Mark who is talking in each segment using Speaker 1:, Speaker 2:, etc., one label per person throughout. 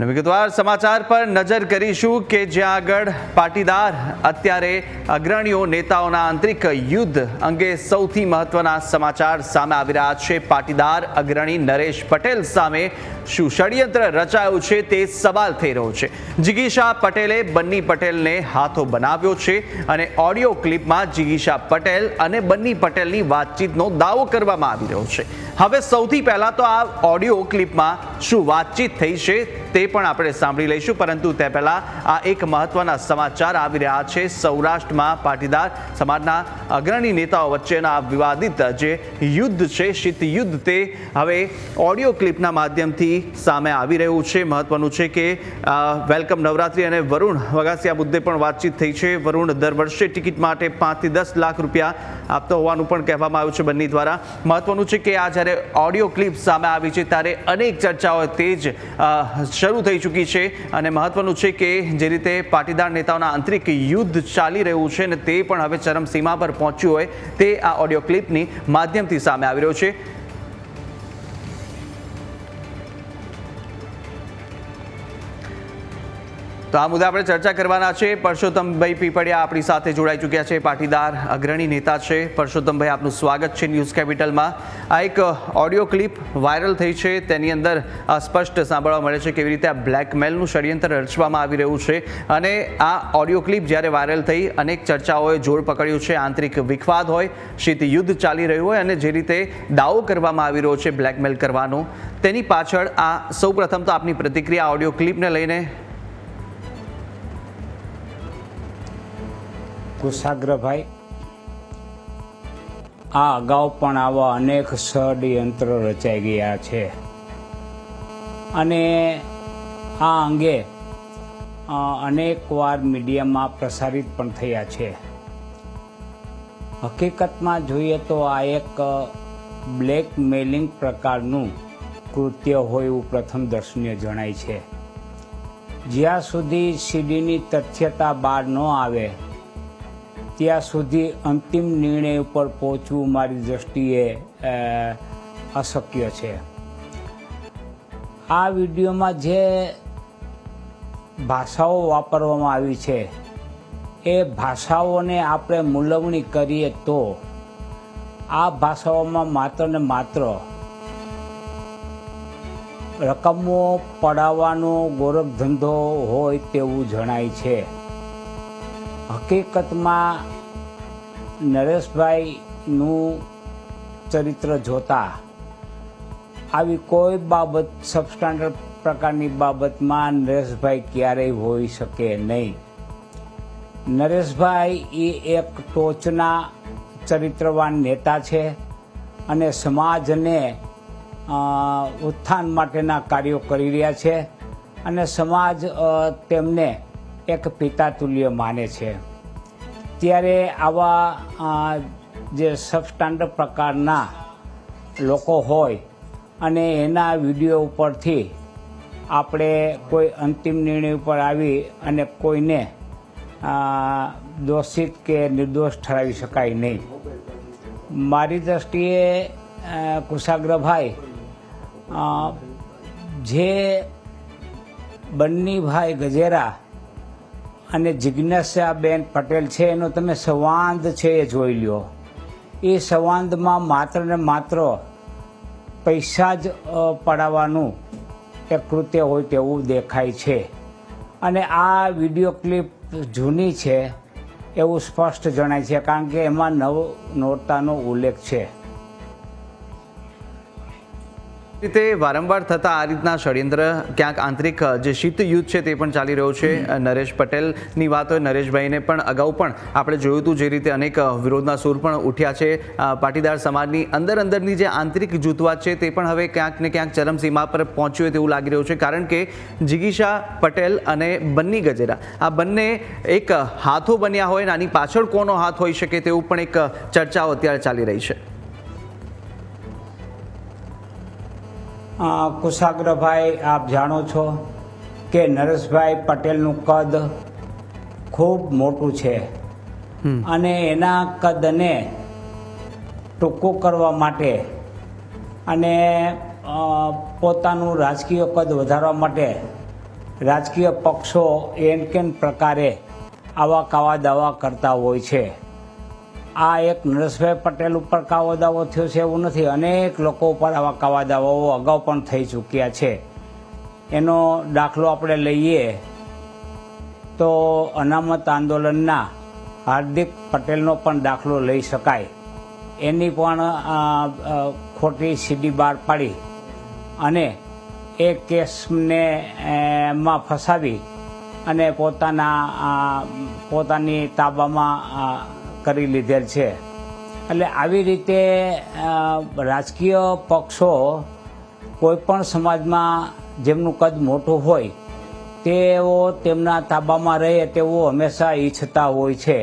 Speaker 1: અને વિગતવાર સમાચાર પર નજર કરીશું કે જ્યાં આગળ પાટીદાર, અત્યારે અગ્રણીઓ, નેતાઓના આંતરિક યુદ્ધ અંગે સૌથી મહત્વના સમાચાર સામે આવી રહ્યા છે. પાટીદાર અગ્રણી નરેશ પટેલ સામે શું ષડયંત્ર રચાયું છે તે સવાલ થઈ રહ્યો છે. જિગીશા પટેલે બન્ની પટેલને હાથો બનાવ્યો છે અને ઓડિયો ક્લિપમાં જિગીશા પટેલ અને બન્ની પટેલની વાતચીતનો દાવો કરવામાં આવી રહ્યો છે. હવે સૌથી પહેલા તો આ ઓડિયો ક્લિપમાં શું વાતચીત થઈ છે તે પણ આપણે સાંભળી લઈશું, પરંતુ તે પહેલા આ એક મહત્વના સમાચાર આવી રહ્યા છે. સૌરાષ્ટ્રમાં પાટીદાર સમાજના અગ્રણી નેતાઓ વચ્ચેના વિવાદિત જે યુદ્ધ છે શીત યુદ્ધ તે હવે ઓડિયો ક્લિપના માધ્યમથી સામે આવી રહ્યું છે. મહત્વનું છે કે વેલકમ નવરાત્રી અને વરુણ વગાસિયા મુદ્દે પણ વાતચીત થઈ છે. વરુણ દર વર્ષે ટિકિટ માટે પાંચથી દસ લાખ રૂપિયા આપતો હોવાનું પણ કહેવામાં આવ્યું છે બંને દ્વારા. મહત્વનું છે કે આ જ્યારે ઓડિયો ક્લિપ સામે આવી છે ત્યારે અનેક ચર્ચાઓ તેજ જ શરૂ થઈ ચૂકી છે. અને મહત્વનું છે કે જે રીતે પાટીદાર નેતાઓના આંતરિક યુદ્ધ ચાલી રહ્યું છે અને તે પણ હવે ચરમસીમા પર પહોંચ્યું હોય તે આ ઓડિયો ક્લિપની માધ્યમથી સામે આવી રહ્યો છે. તો આ મુદ્દે આપણે ચર્ચા કરવાના છે. પરસોત્તમભાઈ પીપળિયા આપણી સાથે જોડાઈ ચૂક્યા છે. પાટીદાર, અગ્રણી નેતા છે. પરસોત્તમભાઈ, આપનું સ્વાગત છે ન્યૂઝ કેપિટલમાં. આ એક ઓડિયો ક્લિપ વાયરલ થઈ છે. તેની અંદર સ્પષ્ટ સાંભળવા મળે છે કેવી રીતે આ બ્લેકમેલનું ષડયંત્ર રચવામાં આવી રહ્યું છે. અને આ ઓડિયો ક્લિપ જ્યારે વાયરલ થઈ, અનેક ચર્ચાઓએ જોર પકડ્યું છે. આંતરિક વિખવાદ હોય, શીત યુદ્ધ ચાલી રહ્યું હોય અને જે રીતે દાવો કરવામાં આવી રહ્યો છે બ્લેકમેલ કરવાનો. તેની પાછળ આ સૌપ્રથમ તો આપની પ્રતિક્રિયા ઓડિયો ક્લિપને લઈને
Speaker 2: કુશાગ્રભાઈ આ અગાઉ પણ આવા અનેક ષડયંત્રો રચાઈ ગયા છે. અને આ અંગે અનેકવાર મીડિયામાં પ્રસારિત પણ થયા છે. હકીકતમાં જોઈએ તો આ એક બ્લેકમેલિંગ પ્રકારનું કૃત્ય હોય એવું પ્રથમ દર્શનીય જણાય છે. જ્યાં સુધી સીડીની તથ્યતા બહાર ન આવે ત્યાં સુધી અંતિમ નિર્ણય ઉપર પહોંચવું મારી દ્રષ્ટિએ અશક્ય છે. આ વિડીયોમાં જે ભાષાઓ વાપરવામાં આવી છે, એ ભાષાઓને આપણે મૂલવણી કરીએ તો આ ભાષાઓમાં માત્ર ને માત્ર રકમો પડાવવાનો ગોરખ ધંધો હોય તેવું જણાય છે. હકીકતમાં નરેશભાઈનું ચરિત્ર જોતા આવી કોઈ બાબત સબસ્ટાન્ડર્ડ પ્રકારની બાબતમાં નરેશભાઈ ક્યારેય હોઈ શકે નહીં. નરેશભાઈ એ એક ટોચના ચરિત્રવાન નેતા છે અને સમાજને ઉત્થાન માટેના કાર્યો કરી રહ્યા છે અને સમાજ તેમને એક પિતા તુલ્ય માને છે. ત્યારે આવા જે સબસ્ટાન્ડર્ડ પ્રકારના લોકો હોય અને એના વીડિયો ઉપરથી આપણે કોઈ અંતિમ નિર્ણય ઉપર આવી અને કોઈને દોષિત કે નિર્દોષ ઠરાવી શકાય નહીં. મારી દ્રષ્ટિએ કુશાગ્રભાઈ જે બન્નીભાઈ ગજેરા અને જિજ્ઞાસાબેન પટેલ છે, એનો તમે સંવાદ છે એ જોઈ લ્યો. એ સંવાદમાં માત્ર ને માત્ર પૈસા જ પડાવવાનું એક કૃત્ય હોય તેવું દેખાય છે. અને આ વીડિયો ક્લિપ જૂની છે, એવું સ્પષ્ટ જણાય છે, કારણ કે એમાં નવ નોરતાનો ઉલ્લેખ છે.
Speaker 1: રીતે વારંવાર થતા આ રીતના ષડયંત્ર, ક્યાંક આંતરિક જે શીત યુદ્ધ છે તે પણ ચાલી રહ્યું છે. નરેશ પટેલની વાત હોય નરેશભાઈને પણ અગાઉ પણ આપણે જોયું હતું જે રીતે અનેક વિરોધના સૂર પણ ઉઠ્યા છે. પાટીદાર સમાજની અંદર અંદરની જે આંતરિક જૂથવાદ છે તે પણ હવે ક્યાંક ને ક્યાંક ચરમસીમા પર પહોંચ્યું હોય તેવું લાગી રહ્યું છે. કારણ કે જિગીશા પટેલ અને બન્ની ગજેરા, આ બંને એક હાથો બન્યા હોય અને આની પાછળ કોનો હાથ હોઈ શકે તેવું પણ એક ચર્ચાઓ અત્યારે ચાલી રહી છે.
Speaker 2: કુશાગ્રભાઈ આપ જાણો છો કે નરેશભાઈ પટેલનું કદ ખૂબ મોટું છે. અને એના કદને ટૂંકો કરવા માટે અને પોતાનું રાજકીય કદ વધારવા માટે રાજકીય પક્ષો એન કેન પ્રકારે આવા કાવા દાવા કરતા હોય છે. આ એક નરેશભાઈ પટેલ ઉપર કાવો દાવો થયો છે એવું નથી. અનેક લોકો ઉપર આવા કાવા દાવાઓ અગાઉ પણ થઈ ચૂક્યા છે. એનો દાખલો આપણે લઈએ તો અનામત આંદોલનના હાર્દિક પટેલનો પણ દાખલો લઈ શકાય. એની પણ ખોટી સીડી બહાર પાડી અને એ કેસને માં ફસાવી અને પોતાના પોતાની તાબામાં કરી લીધેલ છે. એટલે આવી રીતે રાજકીય પક્ષો કોઈપણ સમાજમાં જેમનું કદ મોટું હોય, તેઓ તેમના તાબામાં રહે તેવું હંમેશા ઈચ્છતા હોય છે.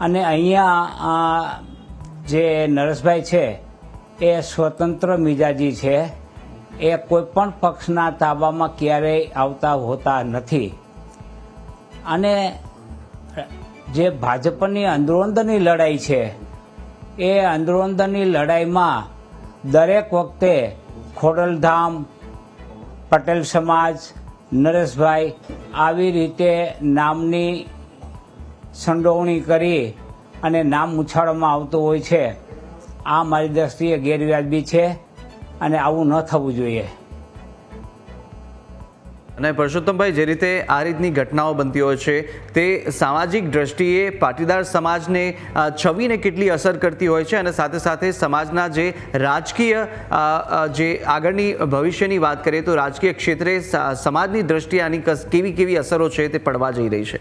Speaker 2: અને અહીંયા જે નરેશભાઈ છે, એ સ્વતંત્ર મિજાજી છે. એ કોઈ પણ પક્ષના તાબામાં ક્યારેય આવતા હોતા નથી. અને જે ભાજપની અંદરોઅંદરની લડાઈ છે, એ અંદરોઅંદરની લડાઈમાં દરેક વખતે ખોડલધામ, પટેલ સમાજ, નરેશભાઈ આવી રીતે નામની સંડોવણી કરી અને નામ ઉછાળવામાં આવતું હોય છે. આ મારી દ્રષ્ટિએ ગેરવ્યાજબી છે અને આવું ન થવું જોઈએ.
Speaker 1: અને પરસોત્તમભાઈ જે રીતે આ રીતની ઘટનાઓ બનતી હોય છે તે સામાજિક દ્રષ્ટિએ પાટીદાર સમાજને છવીને છબીને કેટલી અસર કરતી હોય છે અને સાથે સાથે સમાજના જે રાજકીય જે આગળની ભવિષ્યની વાત કરીએ તો રાજકીય ક્ષેત્રે સમાજની દ્રષ્ટિએ આની કેવી કેવી અસરો છે તે પડવા જઈ રહી છે.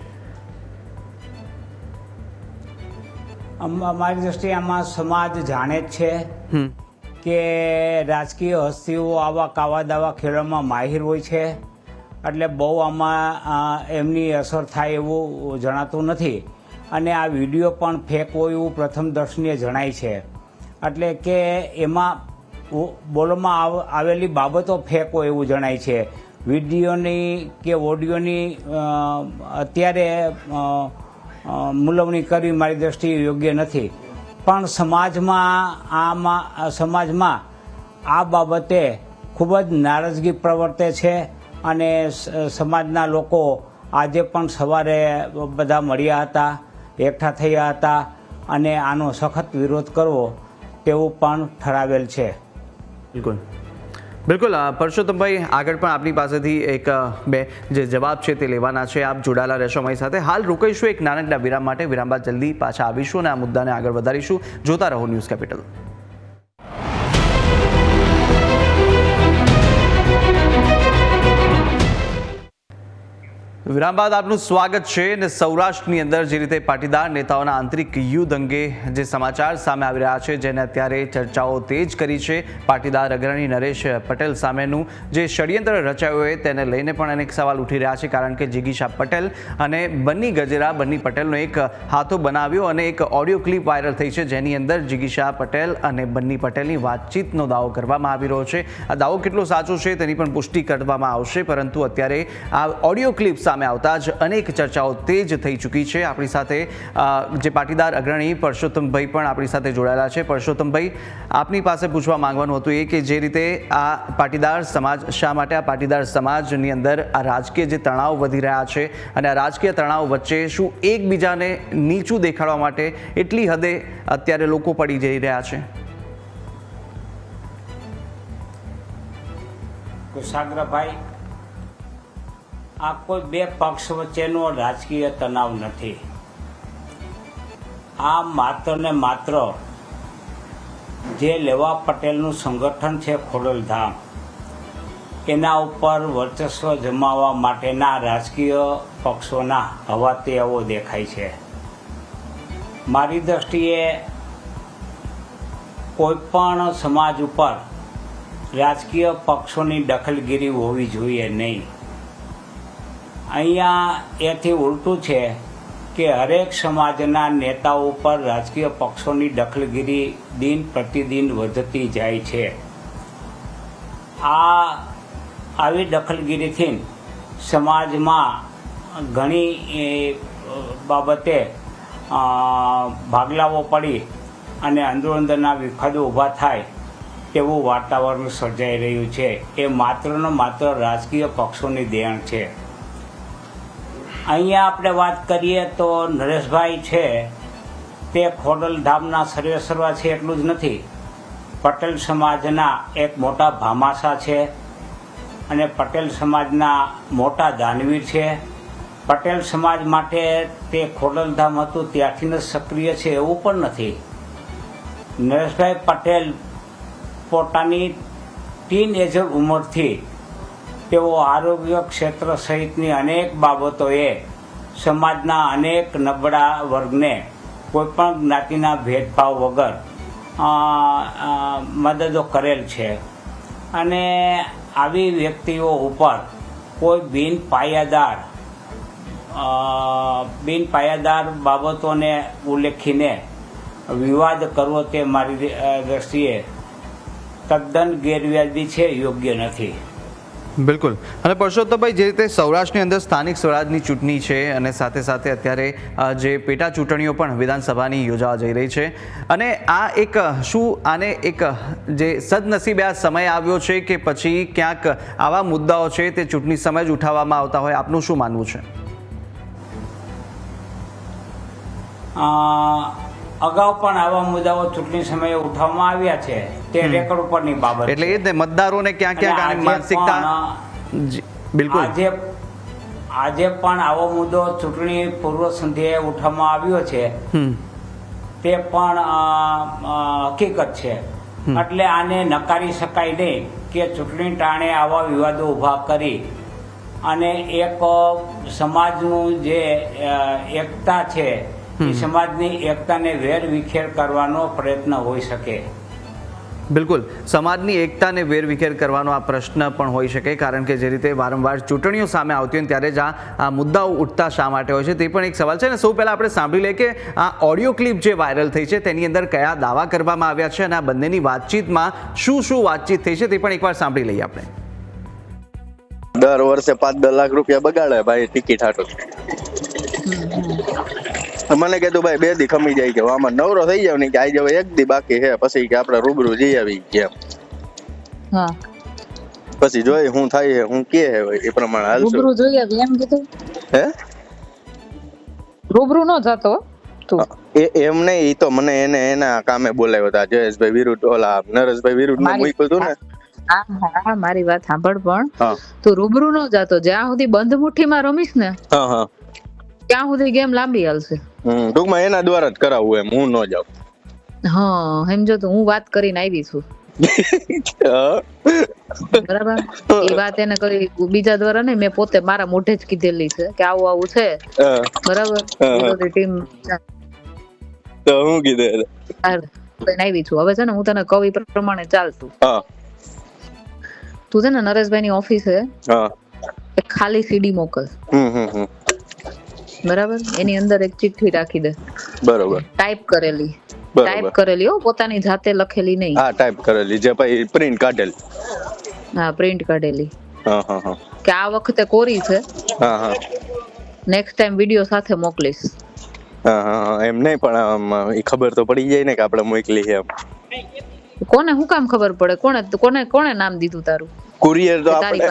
Speaker 2: અમ- અમારી દ્રષ્ટિએ આમાં સમાજ જાણે જ છે કે રાજકીય હસ્તીઓ આવા કાવા દાવા ખેડવામાં માહિર હોય છે. એટલે બહુ આમાં એમની અસર થાય એવું જણાતું નથી. અને આ વીડિયો પણ ફેક હોય એવું પ્રથમ દર્શનીય જણાય છે. એટલે કે એમાં બોલમાં આવેલી બાબતો ફેક હોય એવું જણાય છે. વિડીયોની કે ઓડિયોની અત્યારે મૂલવણી કરવી મારી દ્રષ્ટિએ યોગ્ય નથી. પણ સમાજમાં આમાં, સમાજમાં આ બાબતે ખૂબ જ નારાજગી પ્રવર્તે છે. અને સમાજના લોકો આજે પણ સવારે બધા મળ્યા હતા, એકઠા થયા હતા અને આનો સખત વિરોધ કરવો તેવું પણ ઠરાવેલ છે.
Speaker 1: બિલકુલ. બિલકુલ પરસોત્તમભાઈ, આગળ પણ આપની પાસેથી એક બે જે જવાબ છે તે લેવાના છે. આપ જોડાયેલા રહેશો અમારી સાથે. હાલ રોકાઈશું એક નાનકડા વિરામ માટે. વિરામ બાદ જલ્દી પાછા આવીશું અને આ મુદ્દાને આગળ વધારીશું. જોતા રહો ન્યૂઝ કેપિટલ. વિરામ બાદ આપનું સ્વાગત છે અને સૌરાષ્ટ્રની અંદર જે રીતે પાટીદાર નેતાઓના આંતરિક યુદ્ધ અંગે જે સમાચાર સામે આવી રહ્યા છે, જેને અત્યારે ચર્ચાઓ તેજ કરી છે. પાટીદાર અગ્રણી નરેશ પટેલ સામેનું જે ષડયંત્ર રચાયું હોય તેને લઈને પણ અનેક સવાલ ઉઠી રહ્યા છે, કારણ કે જિગીશા પટેલ અને બન્ની ગજેરા, બન્ની પટેલનો એક હાથો બનાવ્યો અને એક ઓડિયો ક્લિપ વાયરલ થઈ છે, જેની અંદર જિગીશા પટેલ અને બન્ની પટેલની વાતચીતનો દાવો કરવામાં આવી રહ્યો છે. આ દાવો કેટલો સાચો છે તેની પણ પુષ્ટિ કરવામાં આવશે, પરંતુ અત્યારે આ ઓડિયો ક્લિપ સામે આવતા જ અનેક ચર્ચાઓ તેજ થઈ ચૂકી છે. આપણી સાથે જે પાટીદાર અગ્રણી પરસોત્તમભાઈ પણ આપણી સાથે જોડાયેલા છે. પરસોત્તમભાઈ, આપની પાસે પૂછવા માંગવાનું હતું એ કે જે રીતે આ પાટીદાર સમાજ, શા માટે આ પાટીદાર સમાજની અંદર આ રાજકીય જે તણાવ વધી રહ્યા છે અને આ રાજકીય તણાવ વચ્ચે શું એકબીજાને નીચું દેખાડવા માટે એટલી હદે અત્યારે લોકો પડી જઈ રહ્યા છે?
Speaker 2: કુશાગ્રભાઈ આ કોઈ બે પક્ષ વચ્ચેનો રાજકીય તણાવ નથી. આ માત્ર ને માત્ર જે લેવા પટેલનું સંગઠન છે ખોડલધામ, એના ઉપર વર્ચસ્વ જમાવવા માટેના રાજકીય પક્ષોના હવાતીઓ દેખાય છે. મારી દ્રષ્ટિએ કોઈ પણ સમાજ ઉપર રાજકીય પક્ષોની દખલગીરી હોવી જોઈએ નહીં. અહીંયા એથી ઉલટું છે કે હરેક સમાજના નેતાઓ ઉપર રાજકીય પક્ષોની દખલગીરી દિન પ્રતિદિન વધતી જાય છે. આ આવી દખલગીરીથી સમાજમાં ઘણી બાબતે ભાગલાવો પડી અને અંદરો અંદરના વિખવાદો ઊભા થાય તેવું વાતાવરણ સર્જાઈ રહ્યું છે. એ માત્ર ને માત્ર રાજકીય પક્ષોની દેણ છે. અહીંયા આપણે વાત કરીએ તો નરેશભાઈ છે, તે ખોડલધામના સર્વેસર્વા છે એટલું જ નથી. પટેલ સમાજના એક મોટા ભામાસા છે અને પટેલ સમાજના મોટા દાનવીર છે. પટેલ સમાજ માટે તે ખોડલધામ હતું, ત્યાંથી જ સક્રિય છે એવું પણ નથી. નરેશભાઈ પટેલ પોતાની ટીન એજર ઉંમરથી તેઓ આરોગ્ય ક્ષેત્ર સહિતની અનેક બાબતોએ સમાજના અનેક નબળા વર્ગને કોઈપણ જ્ઞાતિના ભેદભાવ વગર મદદો કરેલ છે. અને આવી વ્યક્તિઓ ઉપર કોઈ બિન પાયાદાર બિન પાયાદાર બાબતોને ઉલ્લેખીને વિવાદ કરવો તે મારી દ્રષ્ટિએ તદ્દન ગેરવ્યાજબી છે, યોગ્ય નથી.
Speaker 1: બિલકુલ. અને પરસોત્તમભાઈ, જે રીતે સૌરાષ્ટ્રની અંદર સ્થાનિક સ્વરાજની ચૂંટણી છે અને સાથે સાથે અત્યારે જે પેટા ચૂંટણીઓ પણ વિધાનસભાની યોજાવા જઈ રહી છે. અને આ એક, શું આને એક, જે સદનસીબે આ સમય આવ્યો છે કે પછી ક્યાંક આવા મુદ્દાઓ છે તે ચૂંટણી સમય જ ઉઠાવવામાં આવતા હોય, આપનું શું માનવું છે?
Speaker 2: અગાઉ પણ આવા મુદ્દાઓ ચૂંટણી સમયે ઉઠાવવામાં આવ્યા છે. તે રેકોર્ડ ઉપરની બાબત
Speaker 1: એટલે એ જ ને મતદારોને ક્યાં
Speaker 2: ક્યાં
Speaker 1: આની માનસિકતા જી, બિલકુલ.
Speaker 2: આજે આજે પણ આવો મુદ્દો ચૂંટણી પૂર્વ સંધ્યાએ ઉઠાવવામાં આવ્યો છે.
Speaker 1: હમ.
Speaker 2: તે પણ અ, અ, હકીકત છે. એટલે આને નકારી શકાય નહીં કે ચૂંટણી ટાણે આવા વિવાદો ઊભા કરી અને એક અ, સમાજનું જે અ, એકતા છે એ સમાજની એકતાને વેર વિખેર કરવાનો પ્રયત્ન હોઈ શકે.
Speaker 1: બિલકુલ. સમાજની એકતાને વેરવિખેર કરવાનો આ પ્રશ્ન પણ હોઈ શકે કારણ કે જે રીતે વારંવાર ચૂંટણીઓ સામે આવતી હોય ને ત્યારે જ આ આ મુદ્દાઓ ઉઠતા શા માટે હોય છે તે પણ એક સવાલ છે અને સૌ પહેલાં આપણે સાંભળી લઈએ કે આ ઓડિયો ક્લિપ જે વાયરલ થઈ છે તેની અંદર કયા દાવા કરવામાં આવ્યા છે અને આ બંનેની વાતચીતમાં શું શું વાતચીત થઈ છે તે પણ એકવાર સાંભળી લઈએ આપણે.
Speaker 3: દર વર્ષે પાંચ દસ લાખ રૂપિયા બગાડે ભાઈ ટિકિટ હાટો. મને કીધું ભાઈ બે દી ખમી જાય કે આમાં નવરો થઈ જાવ ને કે આજે હવે એક દી બાકી છે. પછી કે આપણે રૂબરૂ જઈ આવી કે
Speaker 4: હા.
Speaker 3: પછી જોઈ હું થાય છે હું કે હે એ પ્રમાણે હાલ
Speaker 4: રૂબરૂ જોઈ આવી એમ કીધું?
Speaker 3: હે?
Speaker 4: રૂબરૂ નો જતો
Speaker 3: એ એમ નહીં ઈ તો મને એને એના કામે બોલાવ્યો હતા જયેશભાઈ વિરુદ્ધ ઓલા નરેશભાઈ
Speaker 4: વિરુદ્ધનું
Speaker 3: મૂક્યું હતું ને.
Speaker 4: હા હા મારી વાત સાંભળ પણ. તું રૂબરૂ નો જાતો જ્યાં સુધી બંધ મુઠ્ઠીમાં રમીશ ને
Speaker 3: હા હા.
Speaker 4: ત્યાં સુધી ગેમ લાંબી હાલશે.
Speaker 3: ટૂંકમાં એના દ્વારા જ કરાવવું એમ હું ન જાઉં.
Speaker 4: હા સમજો તો હું વાત કરીને આવી છું. બરાબર? એ વાત એને કરી બીજા દ્વારા નહીં મેં પોતે મારા મોઢે જ કીધેલી છે કે આવું આવું છે. બરાબર? ટીમ
Speaker 3: તો હું કીધું
Speaker 4: આવી છું. હવે છે ને હું તને કવિ પ્રમાણે ચાલતું. તું છે ને નરેશભાઈ ની ઓફિસે ખાલી સીડી મોકલ.
Speaker 3: હમ હમ હમ.
Speaker 4: બરાબર? એની અંદર એક ચિઠ્ઠી રાખી દે.
Speaker 3: બરાબર.
Speaker 4: ટાઈપ કરેલી. ટાઈપ કરેલી હો પોતાની જાતે લખેલી નહીં.
Speaker 3: હા ટાઈપ કરેલી. જે પછી પ્રિન્ટ કાઢેલ.
Speaker 4: હા પ્રિન્ટ કાઢેલી.
Speaker 3: હા હા હા.
Speaker 4: કે આ વખતે કોરી છે.
Speaker 3: હા હા.
Speaker 4: નેક્સ્ટ ટાઈમ વીડિયો સાથે મોકલીશ.
Speaker 3: હા હા એમ નહીં પણ ઈ ખબર તો પડી જાય ને કે આપણે મોકલી છે એમ.
Speaker 4: કોને હું કામ ખબર પડે? કોને કોને કોને નામ દીધું તારું?
Speaker 3: કુરિયર તો આપણે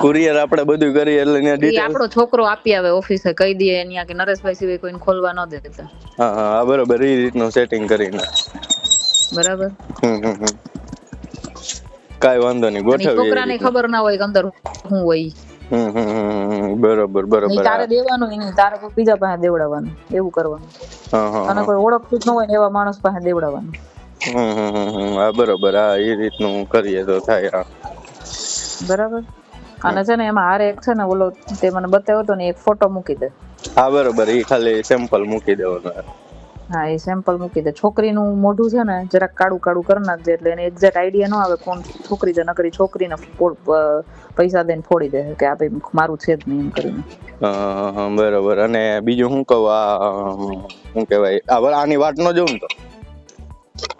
Speaker 3: કુરિયર આપણે બધું કરીએ એટલે
Speaker 4: ને
Speaker 3: ડિટેલ
Speaker 4: આપણો છોકરો આપી આવે ઓફિસે કહી દે અહીંયા કે નરેશભાઈ સિવાય કોઈને ખોલવા ન દેતા
Speaker 3: હા હા બરોબર એ રીતનું સેટિંગ કરીને.
Speaker 4: બરાબર?
Speaker 3: કાંઈ વાંધો નહીં ગોઠવી
Speaker 4: છોકરાને ખબર ના હોય કે અંદર હું હોય
Speaker 3: બરોબર બરોબર
Speaker 4: તારે દેવાનું નહીં તારે કોઈ બીજા પાસે દેવડાવવાનું એવું કરવાનું. અને કોઈ ઓળખતું જ ન હોય એવા માણસ પાસે દેવડાવવાનું.
Speaker 3: હા બરોબર. હા એ રીતનું કરીએ તો થાય
Speaker 4: બરાબર? અને છે ને એમાં હારે એક છે ને ઓલો તે મને બતાવ્યો હતો ને એક ફોટો મૂકી દે.
Speaker 3: હા બરોબર. એ ખાલી સેમ્પલ મૂકી દેવાનો.
Speaker 4: હા એ સેમ્પલ મૂકી દે. છોકરીનું મોઢું છે ને જરાક કાળું કાળું કરી નાખજે એટલે એને એક્ઝેક્ટ આઈડિયા ન આવે કોણ છોકરી છે. નકરી છોકરીને પૈસા દઈને ફોડી દે. કે આ ભાઈ મારું છે જ નહીં એમ કરીને.
Speaker 3: બરોબર. અને બીજું શું કહું આ શું કહેવાય? આ આની વાત ન જોઉં તો.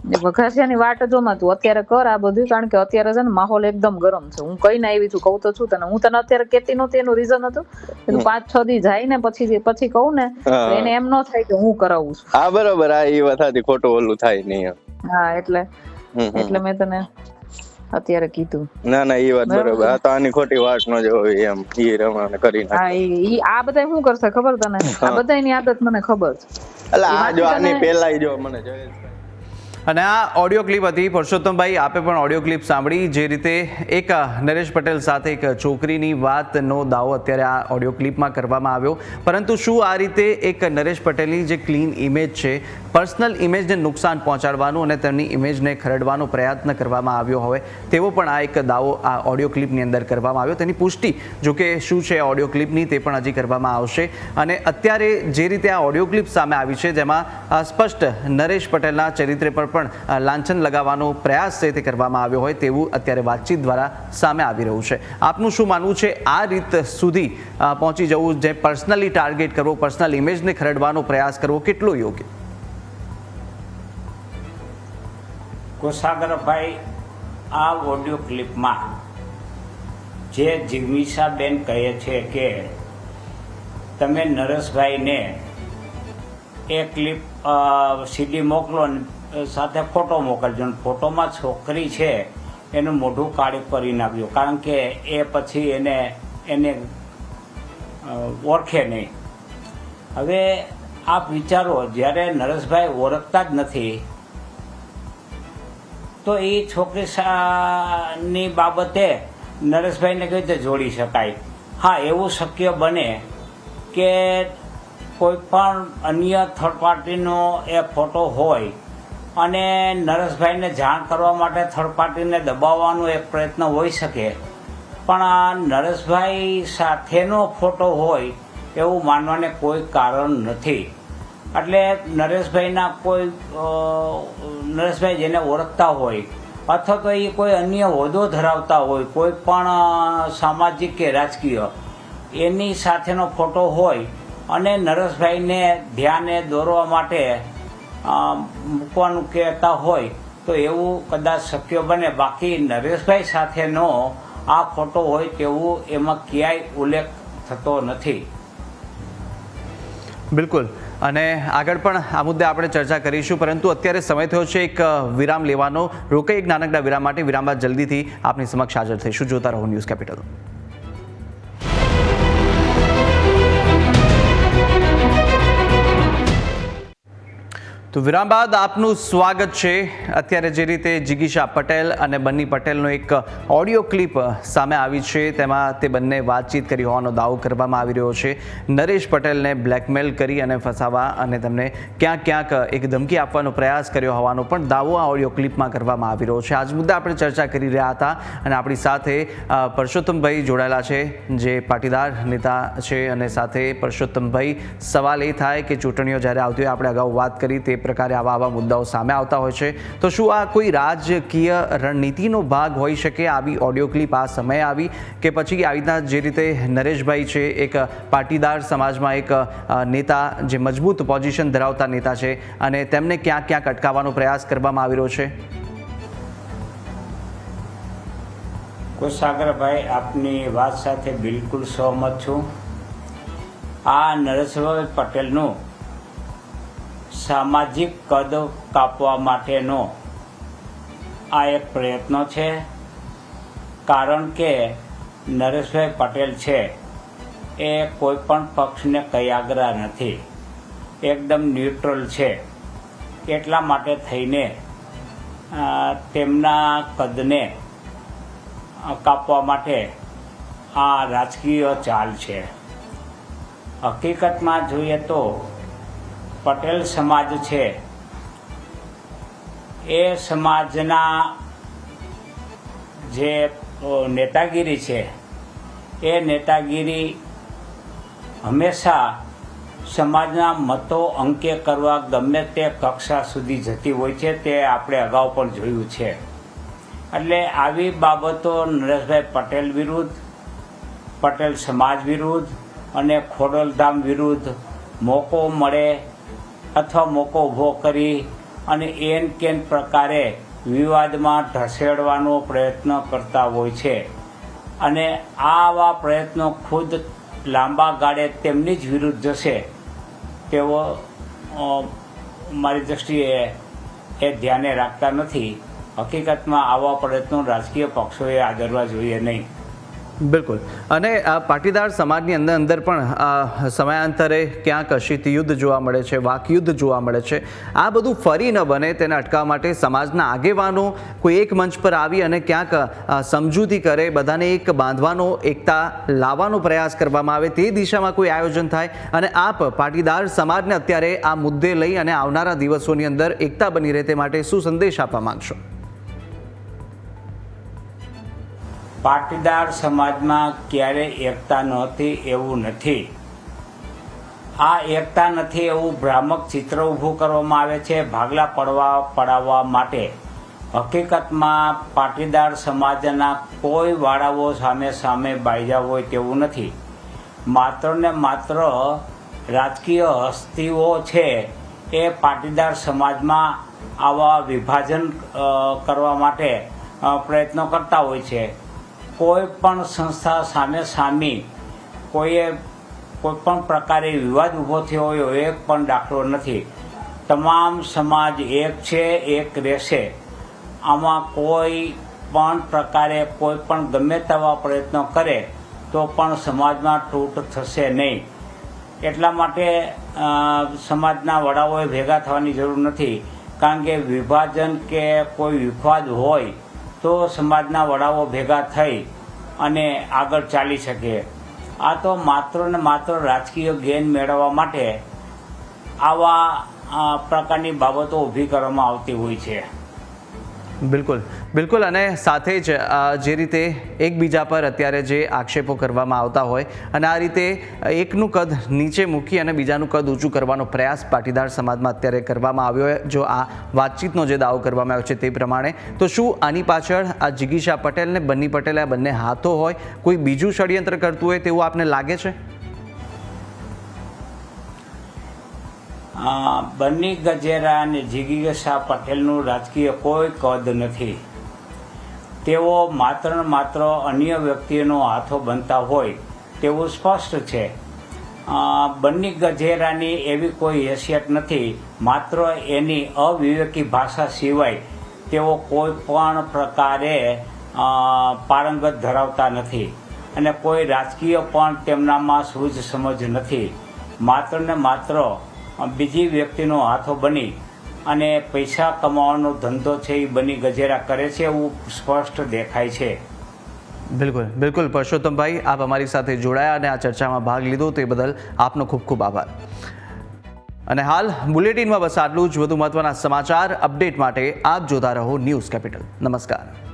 Speaker 4: ને વઘાસિયાની વાટ જોમાં તું. અત્યારે કર આ બધું કારણ કે અત્યારે છે ને માહોલ એકદમ ગરમ છે. હું કઈ ના આવી છું કહું તો છું તને. હું તને અત્યારે કેતી નહોતી એનું રીઝન હતું. પાંચ છ દી જાય ને પછી પછી કહું ને એને એમ ન થાય કે હું કરાવું છું.
Speaker 3: હા બરોબર. આ એ વાત હતી ખોટું ઓલું થાય નહીં
Speaker 4: હા એટલે. એટલે મેં તને અત્યારે કીધું.
Speaker 3: ના ના એ વાત બરોબર. આ તો આની ખોટી વાત ન જોવી એમ. ઈ રમાને કરી નાખે.
Speaker 4: હા ઈ આ બધા શું કરશે ખબર તને? આ બધાની આદત મને ખબર છે.
Speaker 3: એટલે આ જો આની પેલા જો મને જોઈએ
Speaker 1: અને આ ઓડિયો ક્લિપ હતી. પરસોત્તમભાઈ આપે પણ ઓડિયો ક્લિપ સાંભળી. જે રીતે એક નરેશ પટેલ સાથે એક છોકરીની વાતનો દાવો અત્યારે આ ઓડિયો ક્લિપમાં કરવામાં આવ્યો. પરંતુ શું આ રીતે એક નરેશ પટેલની જે ક્લીન ઇમેજ છે પર્સનલ ઇમેજને નુકસાન પહોંચાડવાનું અને તેમની ઇમેજને ખરડવાનો પ્રયત્ન કરવામાં આવ્યો હોય તેવો પણ આ એક દાવો આ ઓડિયો ક્લિપની અંદર કરવામાં આવ્યો. તેની પુષ્ટિ, જો કે શું છે ઓડિયો ક્લિપની તે પણ હજી કરવામાં આવશે. અને અત્યારે જે રીતે આ ઓડિયો ક્લિપ સામે આવી છે, જેમાં સ્પષ્ટ નરેશ પટેલના ચરિત્ર પર પણ અ, લાંછન લગાવવાનો પ્રયાસ છે તે કરવામાં આવ્યો હોય તેવું અત્યારે વાતચીત દ્વારા સામે આવી રહ્યું છે. આપનું શું માનવું છે? આ રીત સુધી પહોંચી જવું જે પર્સનલી ટાર્ગેટ કરવો પર્સનલ ઇમેજને ખરડવાનો પ્રયાસ કરવો કેટલો યોગ્ય?
Speaker 2: કોષાગરભાઈ આ ઓડિયો ક્લિપમાં જે જિગ્મીષાબેન કહે છે કે તમે નરેશભાઈને એ ક્લિપ સીડી મોકલો સાથે ફોટો મોકલજો. ને ફોટોમાં છોકરી છે, એનું મોઢું કાળી કરી નાખજો. કારણ કે એ પછી એને એને ઓળખે નહીં. હવે આપ વિચારો, જ્યારે નરેશભાઈ ઓળખતા જ નથી, તો એ છોકરી બાબતે નરેશભાઈને કેવી રીતે જોડી શકાય? હા, એવું શક્ય બને કે કોઈ પણ અન્ય થર્ડ પાર્ટીનો એ ફોટો હોય અને નરેશભાઈને જાણ કરવા માટે થર્ડ પાર્ટીને દબાવવાનો એક પ્રયત્ન હોઈ શકે. પણ આ નરેશભાઈ સાથેનો ફોટો હોય એવું માનવાને કોઈ કારણ નથી. એટલે નરેશભાઈના કોઈ નરેશભાઈ જેને ઓળખતા હોય અથવા તો એ કોઈ અન્ય હોદ્દો ધરાવતા હોય, કોઈ પણ સામાજિક કે રાજકીય, એની સાથેનો ફોટો હોય અને નરેશભાઈને ધ્યાને દોરવા માટે મૂકવાનું કહેતા હોય તો એવું કદાચ શક્ય બને. બાકી નરેશભાઈ સાથેનો આ ફોટો હોય તેવું એમાં ક્યાંય ઉલ્લેખ થતો નથી.
Speaker 1: બિલકુલ. અને આગળ પણ આ મુદ્દે આપણે ચર્ચા કરીશું, પરંતુ અત્યારે સમય થયો છે એક વિરામ લેવાનો. રોકાઈ એક નાનકડા વિરામ માટે વિરામ બાદ જલ્દીથી આપની સમક્ષ હાજર થઈશું. જોતા રહો ન્યૂઝ કેપિટલ. તો વિરામ બાદ આપનું સ્વાગત છે. અત્યારે જે રીતે જિગીશા પટેલ અને બન્ની પટેલનો એક ઓડિયો ક્લિપ સામે આવી છે. તેમાં તે બંને વાતચીત કરી હોવાનો દાવો કરવામાં આવી રહ્યો છે. નરેશ પટેલને બ્લેકમેલ કરી અને ફસાવા અને તેમને ક્યાંક ક્યાંક એક ધમકી આપવાનો પ્રયાસ કર્યો હોવાનો પણ દાવો આ ઓડિયો ક્લિપમાં કરવામાં આવી રહ્યો છે. આજ મુદ્દે આપણે ચર્ચા કરી રહ્યા હતા અને આપણી સાથે પરસોત્તમભાઈ જોડાયેલા છે, જે પાટીદાર નેતા છે અને સાથે પરસોત્તમભાઈ, સવાલ એ થાય કે ચૂંટણીઓ જ્યારે આવતી હોય, આપણે અગાઉ વાત કરી તે પ્રકારે આવા આવા મુદ્દાઓ સામે આવતા હોય છે. તો શું આ કોઈ રાજકીય રણનીતિનો ભાગ હોઈ શકે? આવી ઓડિયો ક્લિપ આ સમયે આવી કે પછી આવી રીતના જે રીતે નરેશભાઈ છે, એક પાટીદાર સમાજમાં એક નેતા જે મજબૂત પોઝિશન ધરાવતા નેતા છે અને તેમને ક્યાં ક્યાંક અટકાવવાનો પ્રયાસ કરવામાં આવી રહ્યો છે?
Speaker 2: કુસાગરભાઈ, આપની વાત સાથે બિલકુલ સહમત છું. આ નરેશભાઈ પટેલનું સામાજિક કદ કાપવા માટેનો આ એક પ્રયત્ન છે. કારણ કે નરેશભાઈ પટેલ છે એ કોઈ પણ પક્ષને કયાગ્રા નથી. એકદમ ન્યુટ્રલ છે. એટલા માટે થઈને તેમના કદને કાપવા માટે આ રાજકીય ચાલ છે. હકીકતમાં જોઈએ તો પટેલ સમાજ છે. એ સમાજના જે નેતાગીરી છે, એ નેતાગીરી હંમેશા સમાજના મતો અંકે કરવા ગમે તે કક્ષા સુધી જતી હોય છે, તે આપણે અગાઉ પણ જોયું છે. એટલે આવી બાબતો નરેશભાઈ પટેલ વિરુદ્ધ, પટેલ સમાજ વિરુદ્ધ અને ખોડલધામ વિરુદ્ધ મોકો મળે અથવા મોકો ઊભો કરી અને એન કેન પ્રકારે વિવાદમાં ઢસેડવાનો પ્રયત્ન કરતા હોય છે. અને આવા પ્રયત્નો ખુદ લાંબા ગાળે તેમની જ વિરુદ્ધ જશે. તેઓ મારી દ્રષ્ટિએ એ ધ્યાને રાખતા નથી. હકીકતમાં આવા પ્રયત્નો રાજકીય પક્ષોએ આદરવા જોઈએ નહીં.
Speaker 1: બિલકુલ. અને પાટીદાર સમાજની અંદર અંદર પણ સમયાંતરે ક્યાંક શીત યુદ્ધ જોવા મળે છે, વાક યુદ્ધ જોવા મળે છે. આ બધું ફરી ન બને, તેને અટકાવવા માટે સમાજના આગેવાનો કોઈ એક મંચ પર આવી અને ક્યાંક સમજૂતી કરે, બધાને એક બાંધવાનો, એકતા લાવવાનો પ્રયાસ કરવામાં આવે તે દિશામાં કોઈ આયોજન થાય. અને આપ, પાટીદાર સમાજને અત્યારે આ મુદ્દે લઈ અને આવનારા દિવસોની અંદર એકતા બની રહે તે માટે શું સંદેશ આપવા માંગશો?
Speaker 2: પાટીદાર સમાજમાં ક્યારે એકતા નહોતી એવું નથી. આ એકતા નથી એવું ભ્રામક ચિત્ર ઊભું કરવામાં આવે છે ભાગલા પડવા પડાવવા માટે. હકીકતમાં પાટીદાર સમાજના કોઈ વાળાઓ સામે સામે બાયજા હોય તેવું નથી. માત્ર ને માત્ર રાજકીય હસ્તીઓ છે એ પાટીદાર સમાજમાં આવા વિભાજન કરવા માટે પ્રયત્નો કરતા હોય છે. કોઈ પણ સંસ્થા સામે સામી કોઈએ કોઈ પણ પ્રકારે વિવાદ ઊભો થયો હોય એક પણ દાખલો નથી. તમામ સમાજ એક છે, એક રહેશે. આમાં કોઈ પણ પ્રકારે કોઈ પણ ગમે તેવા પ્રયત્નો કરે, તો પણ સમાજમાં તૂટ થશે નહીં. એટલા માટે સમાજના વડાઓએ ભેગા થવાની જરૂર નથી. કારણ કે વિભાજન કે કોઈ વિવાદ હોય તો સમાજના વડાઓ ભેગા થઈ અને આગળ ચાલી શકે. આ તો માત્ર ને માત્ર રાજકીય ગેન મેળવવા માટે આવા પ્રકારની બાબતો ઊભી કરવામાં આવતી હોય છે.
Speaker 1: બિલકુલ. બિલકુલ અને સાથે જ જે રીતે એકબીજા પર અત્યારે જે આક્ષેપો કરવામાં આવતા હોય અને આ રીતે એકનું કદ નીચે મૂકી અને બીજાનું કદ ઊંચું કરવાનો પ્રયાસ પાટીદાર સમાજમાં અત્યારે કરવામાં આવ્યો હોય. જો આ વાતચીતનો જે દાવો કરવામાં આવ્યો છે તે પ્રમાણે, તો શું આની પાછળ આ જિગીશા પટેલ ને બન્ની પટેલ આ બંને હાથો હોય? કોઈ બીજું ષડયંત્ર કરતું હોય તેવું આપને લાગે છે?
Speaker 2: બન્ની ગજેરા અને જીગીગશા પટેલનું રાજકીય કોઈ કદ નથી. તેઓ માત્ર ને માત્ર અન્ય વ્યક્તિનો હાથો બનતા હોય તેવું સ્પષ્ટ છે. બન્ની ગજેરાની એવી કોઈ હેસિયત નથી, માત્ર એની અવિવેકી ભાષા સિવાય તેઓ કોઈ પણ પ્રકારે પારંગત ધરાવતા નથી અને કોઈ રાજકીય પણ તેમનામાં સૂઝ સમજ નથી. માત્ર ને માત્ર બીજી વ્યક્તિનો હાથો બની અને પૈસા કમાવાનો ધંધો છે એ બની ગજેરા કરે છે એવું સ્પષ્ટ દેખાય છે.
Speaker 1: બિલકુલ બિલકુલ. પરસોત્તમભાઈ, આપ અમારી સાથે જોડાયા અને આ ચર્ચામાં ભાગ લીધો તે બદલ આપનો ખૂબ ખૂબ આભાર. અને હાલ બુલેટિનમાં બસ આટલું જ. વધુ મહત્વના સમાચાર અપડેટ માટે આપ જોતા રહો ન્યૂઝ કેપિટલ. નમસ્કાર.